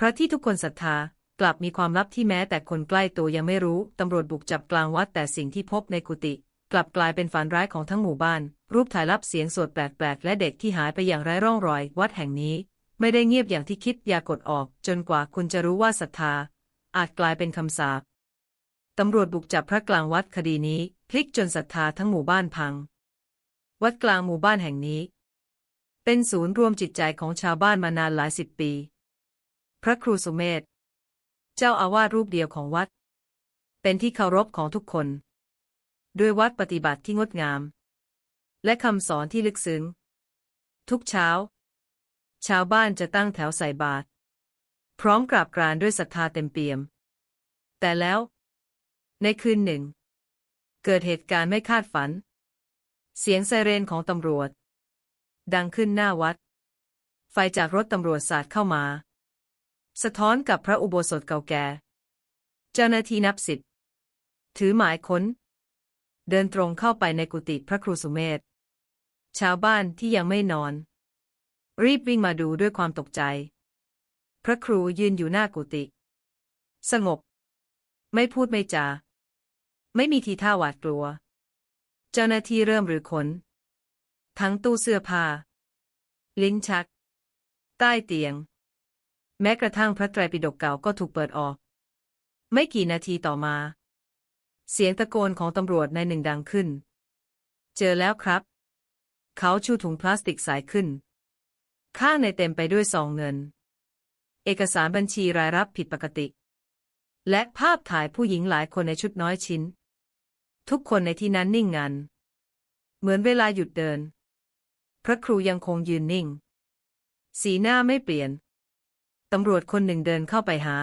พระที่ทุกคนศรัทธากลับมีความลับที่แม้แต่คนใกล้ตัวยังไม่รู้ ตำรวจบุกจับกลางวัดแต่สิ่งที่พบในกุฏิกลับกลายเป็นฝันร้ายของทั้งหมู่บ้าน รูปถ่ายลับเสียงสวดแปลกๆ และเด็กที่หายไปอย่างไร้ร่องรอย วัดแห่งนี้ ไม่ได้เงียบอย่างที่คิดอย่ากดออก จนกว่าคุณจะรู้ว่าศรัทธา อาจกลายเป็นคำสาปตำรวจบุกจับพระกลางวัดคดีนี้พลิกจนศรัทธาทั้งหมู่บ้านพัง วัดกลางหมู่บ้านแห่งนี้ เป็นศูนย์รวมจิตใจของชาวบ้านมานานหลายสิบปี ระครูสุเมธเจ้าอาวาสรูปเดียวของวัด เป็นที่เคารพของทุกคน ด้วยวัดปฏิบัติที่งดงาม และคำสอนที่ลึกซึ้ง ทุกเช้า ชาวบ้านจะตั้งแถวใส่บาตรพร้อมกราบกรานด้วยศรัทธาเต็มเปี่ยม แต่แล้ว ในคืนหนึ่ง เกิดเหตุการณ์ไม่คาดฝัน เสียงไซเรนของตำรวจ ดังขึ้นหน้าวัด ไฟจากรถตำรวจสาดเข้ามา สะท้อนกับพระอุโบสถเก่าแก่ เจ้าหน้าที่นับสิบถือหมายค้น เดินตรงเข้าไปในกุฏิพระครูสุเมธชาวบ้านที่ยังไม่นอน รีบวิ่งมาดูด้วยความตกใจ พระครูยืนอยู่หน้ากุฏิสงบ ไม่พูดไม่จา ไม่มีทีท่าหวาดกลัว เจ้าหน้าที่เริ่มรื้อค้นทั้งตู้เสื้อผ้า ลิ้นชัก ใต้เตียง แม้กระทั่งพระไตรปิฎกเก่าก็ถูกเปิดออก ไม่กี่นาทีต่อมา เสียงตะโกนของตำรวจในหนึ่งดังขึ้น เจอแล้วครับ เขาชูถุงพลาสติกสายขึ้น ข้างในเต็มไปด้วยซองเงิน เอกสารบัญชีรายรับผิดปกติ และภาพถ่ายผู้หญิงหลายคนในชุดน้อยชิ้น ทุกคนในที่นั้นนิ่งงัน เหมือนเวลาหยุดเดิน พระครูยังคงยืนนิ่ง สีหน้าไม่เปลี่ยนำรวจคนหนึ่งเดินเข้าไปหา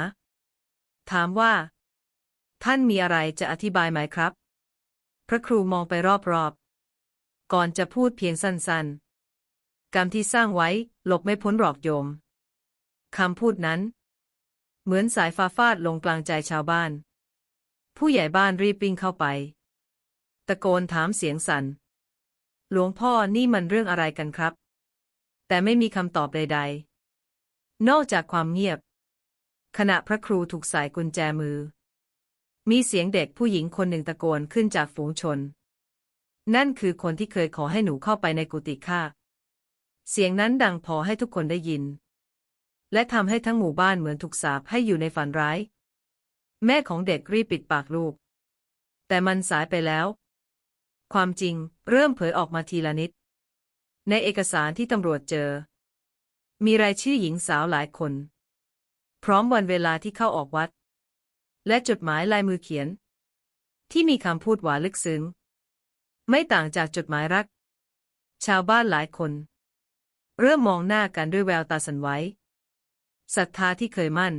ถามว่า ท่านมีอะไรจะอธิบายไหมครับ พระครูมองไปรอบๆ ก่อนจะพูดเพียงสั้นๆ กรรมที่สร้างไว้หลบไม่พ้นหรอกโยม คำพูดนั้น เหมือนสายฟ้าฟาดลงกลางใจชาวบ้าน ผู้ใหญ่บ้านรีบวิ่งเข้าไป ตะโกนถามเสียงสัน่น หลวงพ่อนี่มันเรื่องอะไรกันครับ แต่ไม่มีคำตอบใดๆ นอกจากความเงียบ ขณะพระครูถูกใส่กุญแจมือ มีเสียงเด็กผู้หญิงคนหนึ่งตะโกนขึ้นจากฝูงชน นั่นคือคนที่เคยขอให้หนูเข้าไปในกุฏิข้าเสียงนั้นดังพอให้ทุกคนได้ยิน และทำให้ทั้งหมู่บ้านเหมือนถูกสาปให้อยู่ในฝันร้าย แม่ของเด็กรีบปิดปากลูก แต่มันสายไปแล้ว ความจริงเริ่มเผยออกมาทีละนิด ในเอกสารที่ตำรวจเจอ มีรายชื่อหญิงสาวหลายคน พร้อมวันเวลาที่เข้าออกวัด และจดหมายลายมือเขียน ที่มีคำพูดหวานลึกซึ้ง ไม่ต่างจากจดหมายรัก ชาวบ้านหลายคน เริ่มมองหน้ากันด้วยแววตาสันไหวศรัทธาที่เคยมั่น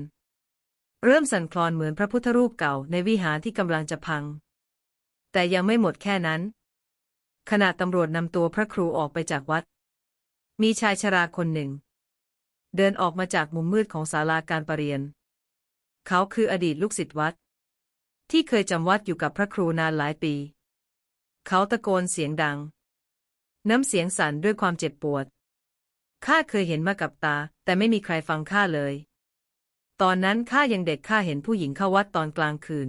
เริ่มสั่นคลอนเหมือนพระพุทธรูปเก่าในวิหารที่กำลังจะพัง แต่ยังไม่หมดแค่นั้น ขณะตำรวจนำตัวพระครูออกไปจากวัด มีชายชราคนหนึ่ง เดินออกมาจากมุมมืดของศาลาการประเรียน เขาคืออดีตลูกศิษย์วัด ที่เคยจำวัดอยู่กับพระครูนานหลายปี เขาตะโกนเสียงดัง น้ำเสียงสั่นด้วยความเจ็บปวด ข้าเคยเห็นมากับตา แต่ไม่มีใครฟังข้าเลย ตอนนั้นข้ายังเด็กข้าเห็นผู้หญิงเข้าวัดตอนกลางคืน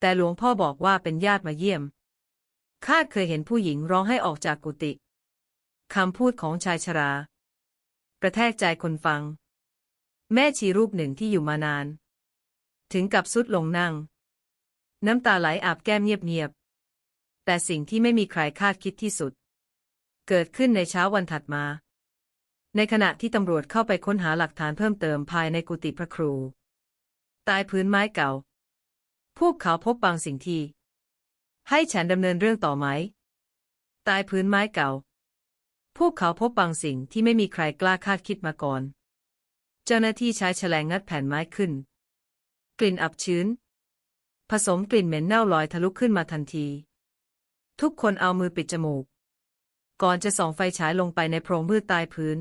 แต่หลวงพ่อบอกว่าเป็นญาติมาเยี่ยม ข้าเคยเห็นผู้หญิงร้องให้ออกจากกุฏิคำพูดของชายชรา ระแทกใจคนฟัง แม่ชีรูปหนึ่งที่อยู่มานาน ถึงกับสุดลงนั่ง น้ำตาไหลอาบแก้มเงียบๆ แต่สิ่งที่ไม่มีใครคาดคิดที่สุด เกิดขึ้นในเช้าวันถัดมา ในขณะที่ตำรวจเข้าไปค้นหาหลักฐานเพิ่มเติมภายในกุฏิพระครูใต้พื้นไม้เก่า พวกเขาพบบางสิ่งที่ ให้ฉันดำเนินเรื่องต่อไหมใต้พื้นไม้เก่า พวกเขาพบบางสิ่งที่ไม่มีใครกล้าคาดคิดมาก่อน เจ้าหน้าที่ใช้แฉลงงัดแผ่นไม้ขึ้น กลิ่นอับชื้น ผสมกลิ่นเหม็นเน่าลอยทะลุขึ้นมาทันที ทุกคนเอามือปิดจมูก ก่อนจะส่องไฟฉายลงไปในโพรงมืดใต้พื้น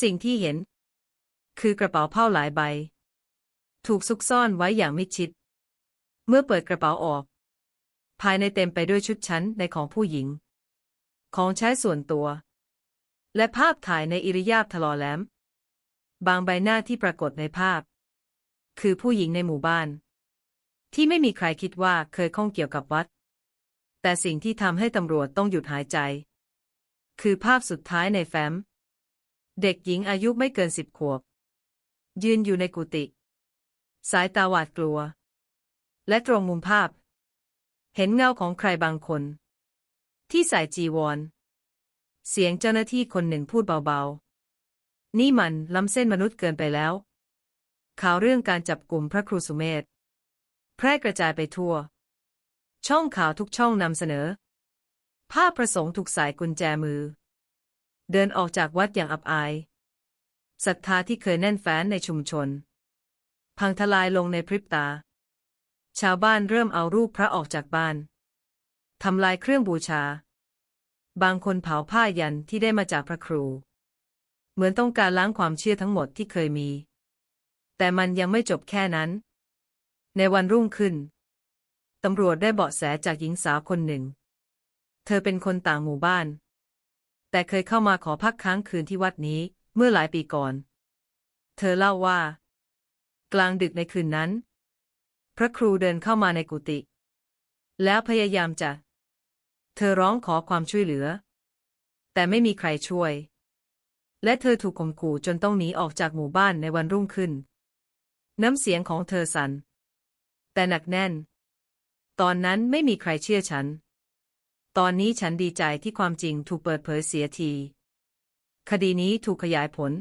สิ่งที่เห็น คือกระเป๋าผ้าหลายใบ ถูกซุกซ่อนไว้อย่างมิดชิด เมื่อเปิดกระเป๋าออก ภายในเต็มไปด้วยชุดชั้นในของผู้หญิง ของใช้ส่วนตัว และภาพถ่ายในอิริยาบถลอแหลม บางใบหน้าที่ปรากฏในภาพ คือผู้หญิงในหมู่บ้าน ที่ไม่มีใครคิดว่าเคยข้องเกี่ยวกับวัด แต่สิ่งที่ทำให้ตำรวจต้องหยุดหายใจ คือภาพสุดท้ายในแฟ้ม เด็กหญิงอายุไม่เกินสิบขวบ ยืนอยู่ในกุฏิสายตาหวาดกลัว และตรงมุมภาพ เห็นเงาของใครบางคน ที่ใส่จีวร เสียงเจ้าหน้าที่คนหนึ่งพูดเบาๆ นี่มันล้ำเส้นมนุษย์เกินไปแล้ว ข่าวเรื่องการจับกลุ่มพระครูสุเมธแพร่กระจายไปทั่ว ช่องข่าวทุกช่องนำเสนอ ภาพประสงค์ถูกสายกุญแจมือ เดินออกจากวัดอย่างอับอายศรัทธาที่เคยแน่นแฟ้นในชุมชน พังทลายลงในพริบตา ชาวบ้านเริ่มเอารูปพระออกจากบ้าน ทำลายเครื่องบูชา บางคนเผาผ้ายันที่ได้มาจากพระครู เหมือนต้องการล้างความเชื่อทั้งหมดที่เคยมี แต่มันยังไม่จบแค่นั้น ในวันรุ่งขึ้นตำรวจได้เบาะแสจากหญิงสาวคนหนึ่ง เธอเป็นคนต่างหมู่บ้าน แต่เคยเข้ามาขอพักค้างคืนที่วัดนี้เมื่อหลายปีก่อน เธอเล่าว่า กลางดึกในคืนนั้น พระครูเดินเข้ามาในกุฏิแล้วพยายามจะ เธอร้องขอความช่วยเหลือ แต่ไม่มีใครช่วย และเธอถูกข่มขู่จนต้องหนีออกจากหมู่บ้านในวันรุ่งขึ้น น้ำเสียงของเธอสัน่นแต่หนักแน่น ตอนนั้นไม่มีใครเชื่อฉัน ตอนนี้ฉันดีใจที่ความจริงถูกเปิดเผยเสียที คดีนี้ถูกขยายผล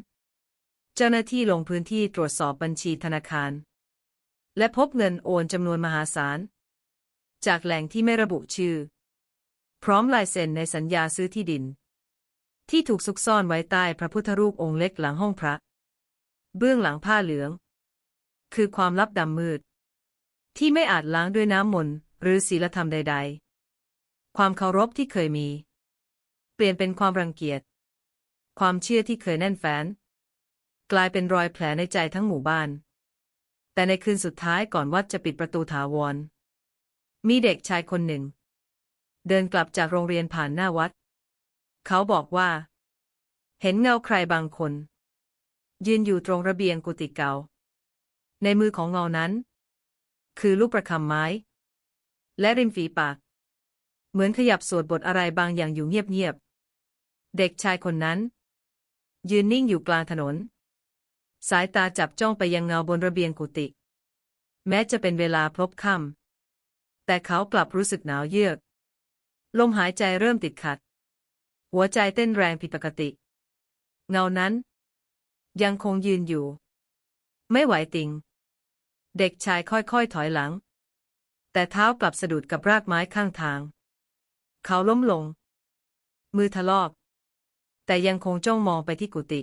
เจ้าหน้าที่ลงพื้นที่ตรวจสอบบัญชีธนาคาร และพบเงินโอนจำนวนมหาศาล จากแหล่งที่ไม่ระบุชื่อ พร้อมลายเซ็นในสัญญาซื้อที่ดิน ที่ถูกซุกซ่อนไว้ใต้พระพุทธรูปองค์เล็กหลังห้องพระ เบื้องหลังผ้าเหลือง คือความลับดำมืด ที่ไม่อาจล้างด้วยน้ำมนต์หรือศีลธรรมใด ๆ ความเคารพที่เคยมี เปลี่ยนเป็นความรังเกียจ ความเชื่อที่เคยแน่นแฟ้น กลายเป็นรอยแผลในใจทั้งหมู่บ้าน แต่ในคืนสุดท้ายก่อนวัดจะปิดประตูถาวร มีเด็กชายคนหนึ่ง เดินกลับจากโรงเรียนผ่านหน้าวัด เขาบอกว่า เห็นเงาใครบางคน ยืนอยู่ตรงระเบียงกุฏิเก่า ในมือของเงานั้น คือลูกประคำไม้ และริมฝีปาก เหมือนขยับสวดบทอะไรบางอย่างอยู่เงียบๆ เด็กชายคนนั้น ยืนนิ่งอยู่กลางถนน สายตาจับจ้องไปยังเงาบนระเบียงกุฏิแม้จะเป็นเวลาพลบค่ำแต่เขากลับรู้สึกหนาวเยือก ลมหายใจเริ่มติดขัด หัวใจเต้นแรงผิดปกติ เงานั้น ยังคงยืนอยู่ ไม่ไหวติง เด็กชายค่อยๆถอยหลัง แต่เท้ากลับสะดุดกับรากไม้ข้างทาง เขาล้มลง มือทะลอก แต่ยังคงจ้องมองไปที่กุฏิ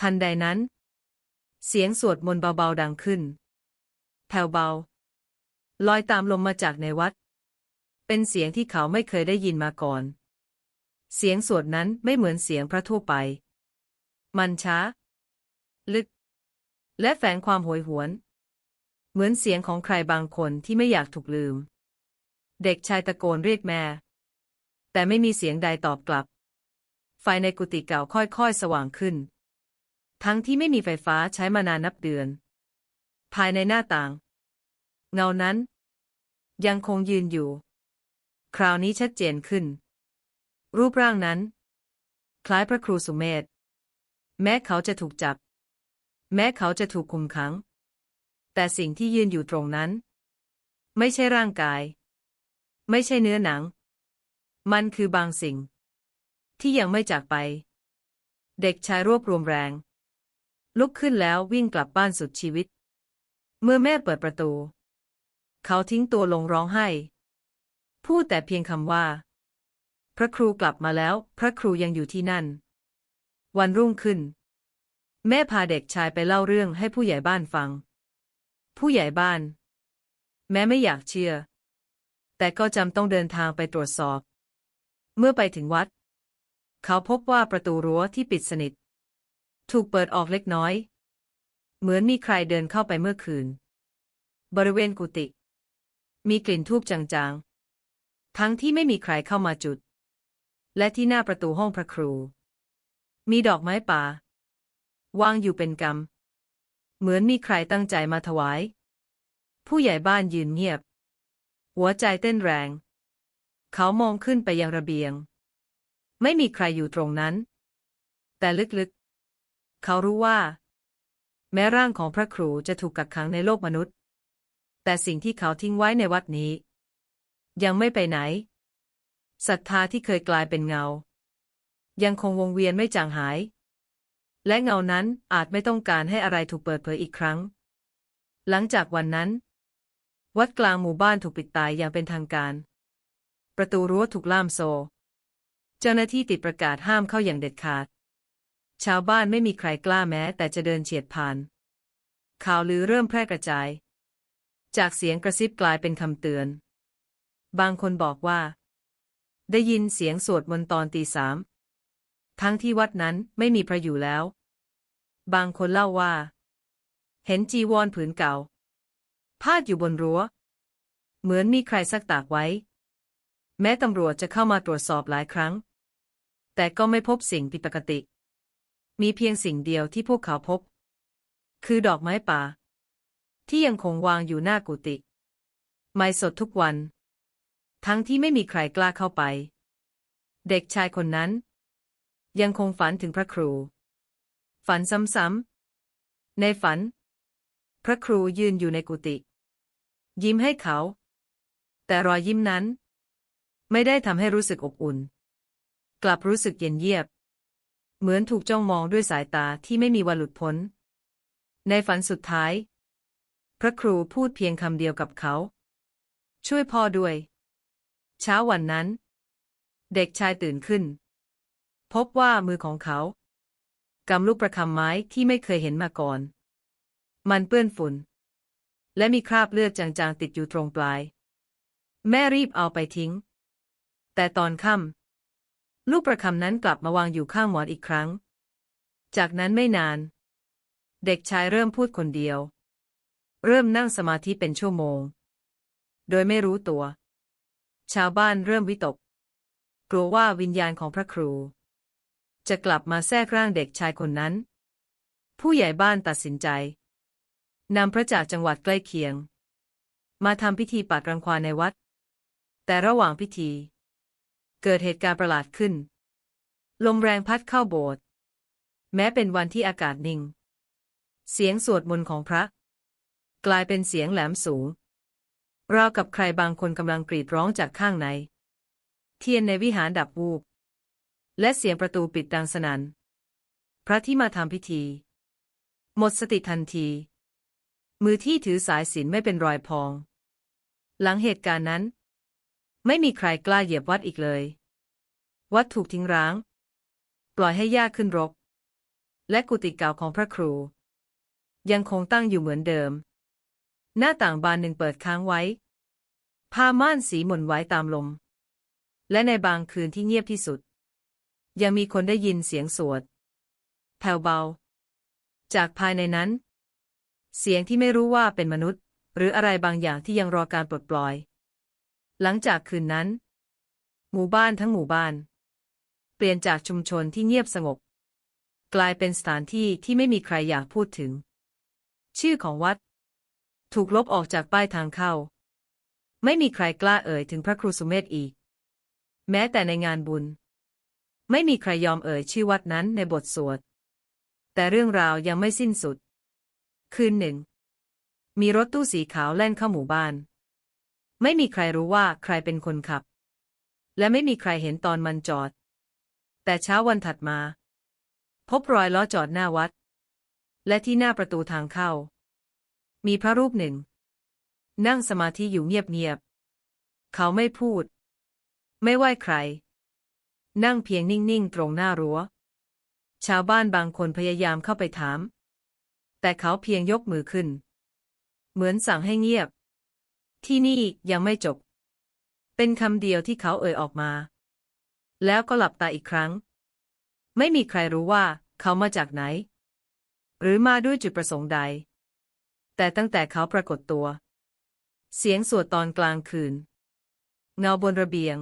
ทันใดนั้น เสียงสวดมนต์เบาๆดังขึ้น แผ่วเบา ลอยตามลมมาจากในวัด เป็นเสียงที่เขาไม่เคยได้ยินมาก่อน เสียงสวดนั้นไม่เหมือนเสียงพระทั่วไป มันช้า ลึก และแฝงความโหยหวน เหมือนเสียงของใครบางคนที่ไม่อยากถูกลืม เด็กชายตะโกนเรียกแม่ แต่ไม่มีเสียงใดตอบกลับ ไฟในกุฏิเก่าค่อยๆ สว่างขึ้น ทั้งที่ไม่มีไฟฟ้าใช้มานานนับเดือน ภายในหน้าต่าง เงานั้น ยังคงยืนอยู่ คราวนี้ชัดเจนขึ้น รูปร่างนั้น คล้ายพระครูสุเมธแม้เขาจะถูกจับ แม้เขาจะถูกคุมขัง แต่สิ่งที่ยืนอยู่ตรงนั้น ไม่ใช่ร่างกาย ไม่ใช่เนื้อหนัง มันคือบางสิ่ง ที่ยังไม่จากไป เด็กชายรวบรวมแรง ลุกขึ้นแล้ววิ่งกลับบ้านสุดชีวิต เมื่อแม่เปิดประตู เขาทิ้งตัวลงร้องไห้ พูดแต่เพียงคำว่า พระครูกลับมาแล้ว พระครูยังอยู่ที่นั่น วันรุ่งขึ้น แม่พาเด็กชายไปเล่าเรื่องให้ผู้ใหญ่บ้านฟัง ผู้ใหญ่บ้าน แม้ไม่อยากเชื่อ แต่ก็จำต้องเดินทางไปตรวจสอบ เมื่อไปถึงวัด เขาพบว่าประตูรั้วที่ปิดสนิท ถูกเปิดออกเล็กน้อย เหมือนมีใครเดินเข้าไปเมื่อคืน บริเวณกุฏิมีกลิ่นทูบจาง ทั้งที่ไม่มีใครเข้ามาจุด และที่หน้าประตูห้องพระครู มีดอกไม้ป่า วางอยู่เป็นกำ เหมือนมีใครตั้งใจมาถวาย ผู้ใหญ่บ้านยืนเงียบ หัวใจเต้นแรง เขามองขึ้นไปยังระเบียง ไม่มีใครอยู่ตรงนั้น แต่ลึกๆ เขารู้ว่า แม้ร่างของพระครูจะถูกกักขังในโลกมนุษย์ แต่สิ่งที่เขาทิ้งไว้ในวัดนี้ ยังไม่ไปไหนศรัทธาที่เคยกลายเป็นเงา ยังคงวงเวียนไม่จางหาย และเงานั้นอาจไม่ต้องการให้อะไรถูกเปิดเผยอีกครั้ง หลังจากวันนั้น วัดกลางหมู่บ้านถูกปิดตายอย่างเป็นทางการ ประตูรั้วถูกล่ามโซ เจ้าหน้าที่ติดประกาศห้ามเข้าอย่างเด็ดขาด ชาวบ้านไม่มีใครกล้าแม้แต่จะเดินเฉียดผ่าน ข่าวลือเริ่มแพร่กระจาย จากเสียงกระซิบกลายเป็นคำเตือน บางคนบอกว่า ได้ยินเสียงสวดมนต์ตอนตีสาม ทั้งที่วัดนั้นไม่มีพระอยู่แล้ว บางคนเล่าว่า เห็นจีวรผืนเก่า พาดอยู่บนรั้ว เหมือนมีใครซักตากไว้ แม้ตำรวจจะเข้ามาตรวจสอบหลายครั้ง แต่ก็ไม่พบสิ่งผิดปกติ มีเพียงสิ่งเดียวที่พวกเขาพบ คือดอกไม้ป่า ที่ยังคงวางอยู่หน้ากุฏิไม้สดทุกวัน ทั้งที่ไม่มีใครกล้าเข้าไป เด็กชายคนนั้น ยังคงฝันถึงพระครู ฝันซ้ำๆในฝัน พระครูยืนอยู่ในกุฏิยิ้มให้เขา แต่รอยยิ้มนั้น ไม่ได้ทำให้รู้สึกอบอุ่น กลับรู้สึกเย็นเยียบ เหมือนถูกจ้องมองด้วยสายตาที่ไม่มีวันหลุดพ้น ในฝันสุดท้าย พระครูพูดเพียงคำเดียวกับเขา ช่วยพ่อด้วย เช้าวันนั้น เด็กชายตื่นขึ้น พบว่ามือของเขากำลูกประคำไม้ที่ไม่เคยเห็นมาก่อน มันเปื้อนฝุ่น และมีคราบเลือดจางๆติดอยู่ตรงปลาย แม่รีบเอาไปทิ้ง แต่ตอนค่ำลูกประคำนั้นกลับมาวางอยู่ข้างหมอนอีกครั้ง จากนั้นไม่นาน เด็กชายเริ่มพูดคนเดียว เริ่มนั่งสมาธิเป็นชั่วโมง โดยไม่รู้ตัว ชาวบ้านเริ่มวิตก กลัวว่าวิญญาณของพระครู จะกลับมาแทรกร่างเด็กชายคนนั้น ผู้ใหญ่บ้านตัดสินใจนำพระจากจังหวัดใกล้เคียง มาทำพิธีปัดรังควานในวัด แต่ระหว่างพิธี เกิดเหตุการณ์ประหลาดขึ้น ลมแรงพัดเข้าโบสถ์แม้เป็นวันที่อากาศนิ่ง เสียงสวดมนต์ของพระ กลายเป็นเสียงแหลมสูง ราวกับใครบางคนกำลังกรีดร้องจากข้างใน เทียนในวิหารดับวูบ และเสียงประตูปิดดังสนัน่น พระที่มาทำพิธี หมดสติทันที มือที่ถือสายสิญจนไม่เป็นรอยพอง หลังเหตุการณ์นั้น ไม่มีใครกล้าเหยียบวัดอีกเลย วัดถูกทิ้งร้าง ปล่อยให้ยากขึ้นรก และกุฏิเก่าของพระครู ยังคงตั้งอยู่เหมือนเดิม หน้าต่างบานหนึ่งเปิดค้างไว้ผ้าม่านสีหม่นไว้ตามลม และในบางคืนที่เงียบที่สุด ยังมีคนได้ยินเสียงสวดแผ่วเบา จากภายในนั้น เสียงที่ไม่รู้ว่าเป็นมนุษย์ หรืออะไรบางอย่างที่ยังรอการปลดปล่อย หลังจากคืนนั้น หมู่บ้านทั้งหมู่บ้าน เปลี่ยนจากชุมชนที่เงียบสงบ กลายเป็นสถานที่ที่ไม่มีใครอยากพูดถึง ชื่อของวัด ถูกลบออกจากป้ายทางเข้า ไม่มีใครกล้าเอ่ยถึงพระครูสุเมธอีก แม้แต่ในงานบุญ ไม่มีใครยอมเอ่ยชื่อวัดนั้นในบทสวด แต่เรื่องราวยังไม่สิ้นสุด คืนหนึ่ง มีรถตู้สีขาวแล่นเข้าหมู่บ้าน ไม่มีใครรู้ว่าใครเป็นคนขับ และไม่มีใครเห็นตอนมันจอด แต่เช้าวันถัดมา พบรอยล้อจอดหน้าวัด และที่หน้าประตูทางเข้า มีพระรูปหนึ่ง นั่งสมาธิอยู่เงียบๆ เขาไม่พูด ไม่ไหว้ใคร นั่งเพียงนิ่งๆ ตรงหน้ารั้ว ชาวบ้านบางคนพยายามเข้าไปถาม แต่เขาเพียงยกมือขึ้น เหมือนสั่งให้เงียบ ที่นี่ยังไม่จบ เป็นคำเดียวที่เขาเอ่ยออกมา แล้วก็หลับตาอีกครั้ง ไม่มีใครรู้ว่าเขามาจากไหน หรือมาด้วยจุดประสงค์ใด แต่ตั้งแต่เขาปรากฏตัว เสียงสวดตอนกลางคืน เงาบนระเบียง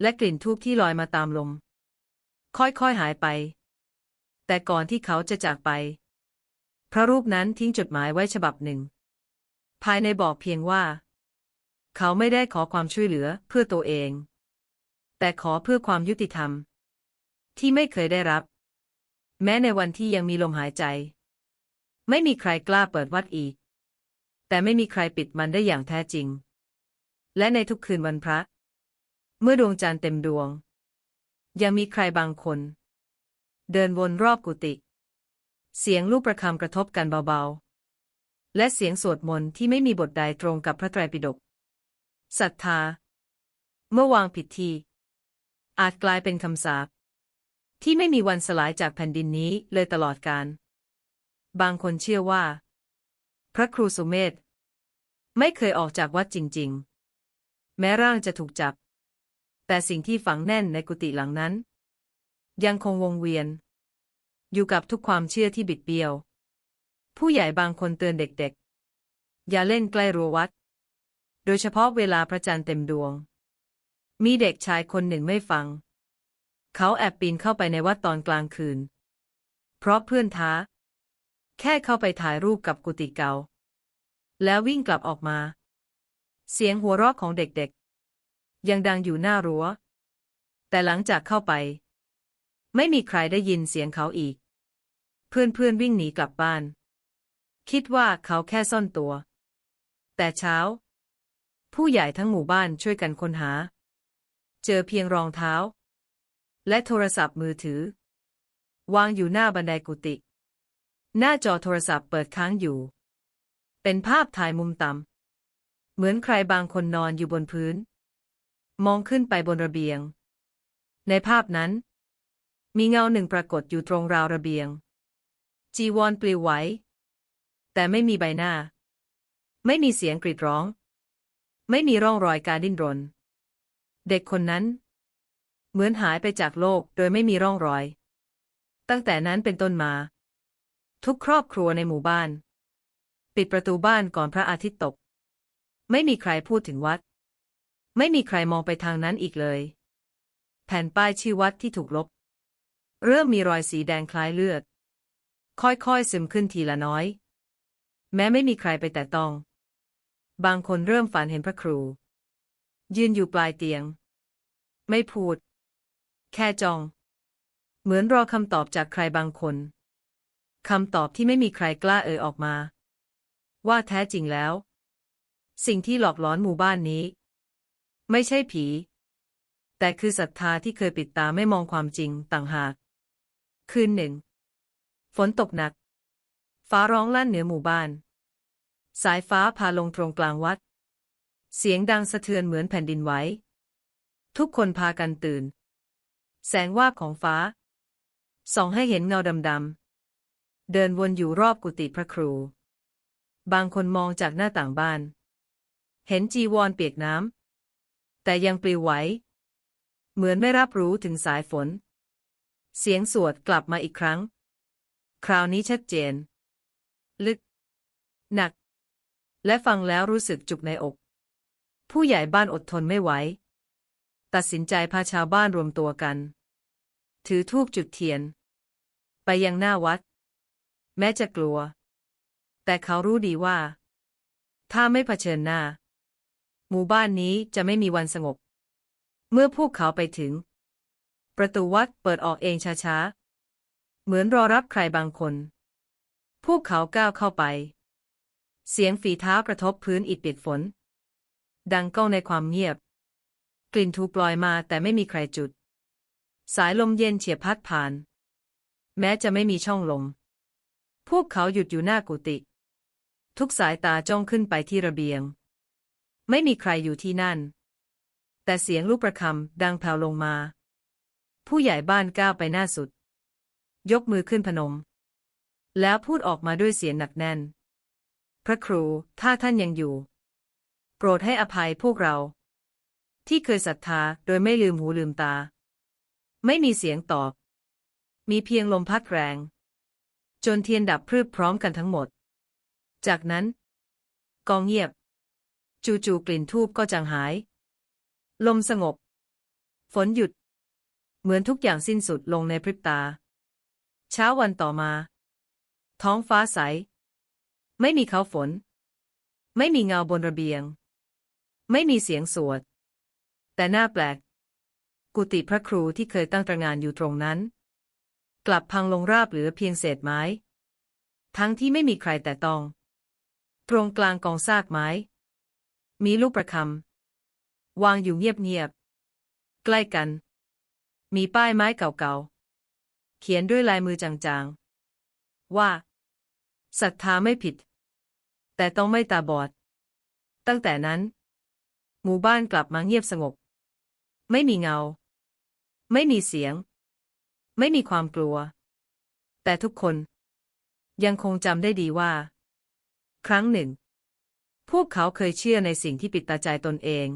และกลิ่นทูบที่ลอยมาตามลม ค่อยๆหายไปแต่แต่ก่อนที่เขาจะจากไป พระรูปนั้นทิ้งจดหมายไว้ฉบับหนึ่ง ภายในบอกเพียงว่า เขาไม่ได้ขอความช่วยเหลือเพื่อตัวเอง แต่ขอเพื่อความยุติธรรม ที่ไม่เคยได้รับ แม้ในวันที่ยังมีลมหายใจ ไม่มีใครกล้าเปิดวัดอีก แต่ไม่มีใครปิดมันได้อย่างแท้จริง และในทุกคืนวันพระ เมื่อดวงจันทร์เต็มดวง ยังมีใครบางคน เดินวนรอบกุฏิเสียงลูกประคำกระทบกันเบาๆ และเสียงสวดมนต์ที่ไม่มีบทใดตรงกับพระไตรปิฎกศรัทธา เมื่อวางผิดทีอาจกลายเป็นคำสาปที่ไม่มีวันสลายจากแผ่นดินนี้เลยตลอดกาล บางคนเชื่อว่า พระครูสุเมธไม่เคยออกจากวัดจริง ๆ แม้ร่างจะถูกจับ แต่สิ่งที่ฝังแน่นในกุฏิหลังนั้น ยังคงวงเวียน อยู่กับทุกความเชื่อที่บิดเบี้ยว ผู้ใหญ่บางคนเตือนเด็กๆ อย่าเล่นใกล้รั้ววัด โดยเฉพาะเวลาพระจันทร์เต็มดวง มีเด็กชายคนหนึ่งไม่ฟัง เขาแอบปีนเข้าไปในวัดตอนกลางคืน เพราะเพื่อนท้า แค่เข้าไปถ่ายรูปกับกุฏิเก่า แล้ววิ่งกลับออกมา เสียงหัวเราะของเด็กๆ ยังดังอยู่หน้ารั้ว แต่หลังจากเข้าไป ไม่มีใครได้ยินเสียงเขาอีก เพื่อนๆวิ่งหนีกลับบ้าน คิดว่าเขาแค่ซ่อนตัว แต่เช้า ผู้ใหญ่ทั้งหมู่บ้านช่วยกันค้นหา เจอเพียงรองเท้า และโทรศัพท์มือถือ วางอยู่หน้าบันไดกุฏิ หน้าจอโทรศัพท์เปิดค้างอยู่ เป็นภาพถ่ายมุมต่ำ เหมือนใครบางคนนอนอยู่บนพื้น มองขึ้นไปบนระเบียง ในภาพนั้น มีเงาหนึ่งปรากฏอยู่ตรงราวระเบียง จีวรปลิวไหว แต่ไม่มีใบหน้า ไม่มีเสียงกรีดร้อง ไม่มีร่องรอยการดิ้นรน เด็กคนนั้น เหมือนหายไปจากโลกโดยไม่มีร่องรอย ตั้งแต่นั้นเป็นต้นมา ทุกครอบครัวในหมู่บ้าน ปิดประตูบ้านก่อนพระอาทิตย์ตก ไม่มีใครพูดถึงวัด ไม่มีใครมองไปทางนั้นอีกเลย แผ่นป้ายชื่อวัดที่ถูกลบ เริ่มมีรอยสีแดงคล้ายเลือด ค่อยๆซึมขึ้นทีละน้อย แม้ไม่มีใครไปแต่ต้อง บางคนเริ่มฝันเห็นพระครู ยืนอยู่ปลายเตียง ไม่พูด แค่จ้อง เหมือนรอคำตอบจากใครบางคน คำตอบที่ไม่มีใครกล้าเอ่ยออกมา ว่าแท้จริงแล้ว สิ่งที่หลอกหลอนหมู่บ้านนี้ ไม่ใช่ผี แต่คือศรัทธาที่เคยปิดตาไม่มองความจริงต่างหาก คืนหนึ่ง ฝนตกหนัก ฟ้าร้องลั่นเหนือหมู่บ้าน สายฟ้าพาลงตรงกลางวัด เสียงดังสะเทือนเหมือนแผ่นดินไหวทุกคนพากันตื่น แสงวาบของฟ้าส่องให้เห็นเงาดำๆ เดินวนอยู่รอบกุฏิพระครู บางคนมองจากหน้าต่างบ้าน เห็นจีวรเปียกน้ำ แต่ยังปลิวไหว เหมือนไม่รับรู้ถึงสายฝน เสียงสวดกลับมาอีกครั้ง คราวนี้ชัดเจน ลึก หนัก และฟังแล้วรู้สึกจุกในอก ผู้ใหญ่บ้านอดทนไม่ไหว ตัดสินใจพาชาวบ้านรวมตัวกัน ถือธูปจุดเทียน ไปยังหน้าวัด ม้จะกลัว แต่เขารู้ดีว่า ถ้าไม่เผชิญหน้า หมู่บ้านนี้จะไม่มีวันสงบ เมื่อพวกเขาไปถึง ประตูวัดเปิดออกเองช้าๆ เหมือนรอรับใครบางคน พวกเขาก้าวเข้าไป เสียงฝีเท้ากระทบพื้นอิฐเปียกฝน ดังก้องในความเงียบ กลิ่นทูปลอยมาแต่ไม่มีใครจุด สายลมเย็นเฉียบพัดผ่าน แม้จะไม่มีช่องลม วกเขาหยุดอยู่หน้ากุฏิทุกสายตาจ้องขึ้นไปที่ระเบียง ไม่มีใครอยู่ที่นั่น แต่เสียงลูกประคำดังแผ่วลงมา ผู้ใหญ่บ้านก้าวไปหน้าสุด ยกมือขึ้นพนม แล้วพูดออกมาด้วยเสียงหนักแน่น พระครูถ้าท่านยังอยู่ โปรดให้อภัยพวกเรา ที่เคยศรัทธาโดยไม่ลืมหูลืมตา ไม่มีเสียงตอบ มีเพียงลมพัดแรง จนเทียนดับพรึบพร้อมกันทั้งหมด จากนั้น กองเงียบ จู่ๆกลิ่นทูบก็จางหาย ลมสงบ ฝนหยุด เหมือนทุกอย่างสิ้นสุดลงในพริบตา เช้าวันต่อมา ท้องฟ้าใส ไม่มีเขาฝน ไม่มีเงาบนระเบียง ไม่มีเสียงสวด แต่หน้าแปลก กุฏิพระครูที่เคยตั้งตระงานอยู่ตรงนั้น กลับพังลงราบเหลือเพียงเศษไม้ ทั้งที่ไม่มีใครแต่ตอง ตรงกลางกองซากไม้ มีลูกประคำวางอยู่เงียบๆใกล้กัน มีป้ายไม้เก่าๆ เขียนด้วยลายมือจางๆ ว่าศรัทธาไม่ผิด แต่ต้องไม่ตาบอด ตั้งแต่นั้น หมู่บ้านกลับมาเงียบสงบ ไม่มีเงา ไม่มีเสียง ไม่มีความกลัว แต่ทุกคน ยังคงจำได้ดีว่า ครั้งหนึ่ง พวกเขาเคยเชื่อในสิ่งที่ปิดตาใจตนเอง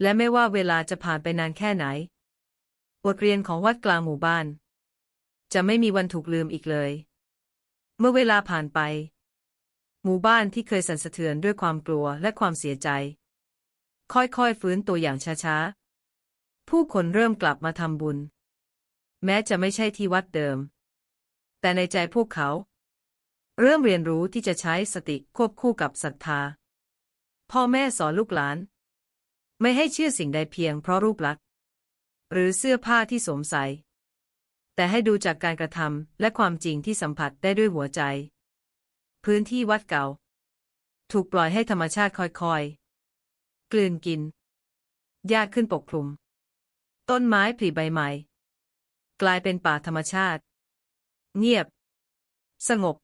และไม่ว่าเวลาจะผ่านไปนานแค่ไหนบทเรียนของวัดกลางหมู่บ้าน จะไม่มีวันถูกลืมอีกเลย เมื่อเวลาผ่านไป หมู่บ้านที่เคยสั่นสะเทือนด้วยความกลัวและความเสียใจ ค่อยๆฟื้นตัวอย่างช้าๆ ผู้คนเริ่มกลับมาทำบุญ แม้จะไม่ใช่ที่วัดเดิม แต่ในใจพวกเขา เริ่มเรียนรู้ที่จะใช้สติควบคู่กับศรัทธา พ่อแม่สอนลูกหลาน ไม่ให้เชื่อสิ่งใดเพียงเพราะรูปลักษณ์ หรือเสื้อผ้าที่สวมใส่แต่ให้ดูจากการกระทำและความจริงที่สัมผัสได้ด้วยหัวใจ พื้นที่วัดเก่า ถูกปล่อยให้ธรรมชาติค่อยๆ กลืนกินหญ้าขึ้นปกคลุม ต้นไม้ผลิใบใหม่ กลายเป็นป่าธรรมชาติ เงียบ สงบ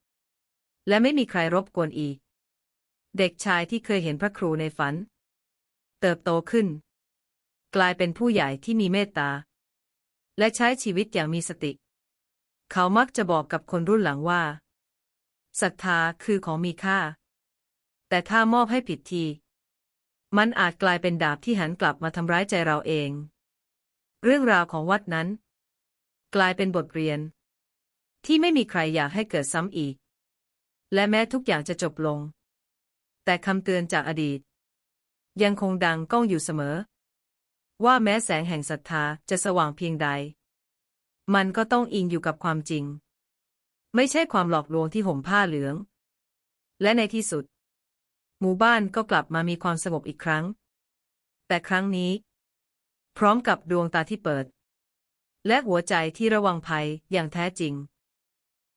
และไม่มีใครรบกวนอีก เด็กชายที่เคยเห็นพระครูในฝัน เติบโตขึ้น กลายเป็นผู้ใหญ่ที่มีเมตตา และใช้ชีวิตอย่างมีสติ เขามักจะบอกกับคนรุ่นหลังว่าศรัทธาคือของมีค่า แต่ถ้ามอบให้ผิดที มันอาจกลายเป็นดาบที่หันกลับมาทำร้ายใจเราเอง เรื่องราวของวัดนั้น กลายเป็นบทเรียน ที่ไม่มีใครอยากให้เกิดซ้ำอีก และแม้ทุกอย่างจะจบลง แต่คำเตือนจากอดีต ยังคงดังก้องอยู่เสมอ ว่าแม้แสงแห่งศรัทธาจะสว่างเพียงใด มันก็ต้องอิงอยู่กับความจริง ไม่ใช่ความหลอกลวงที่ห่มผ้าเหลือง และในที่สุด หมู่บ้านก็กลับมามีความสงบอีกครั้ง แต่ครั้งนี้ พร้อมกับดวงตาที่เปิด และหัวใจที่ระวังภัยอย่างแท้จริง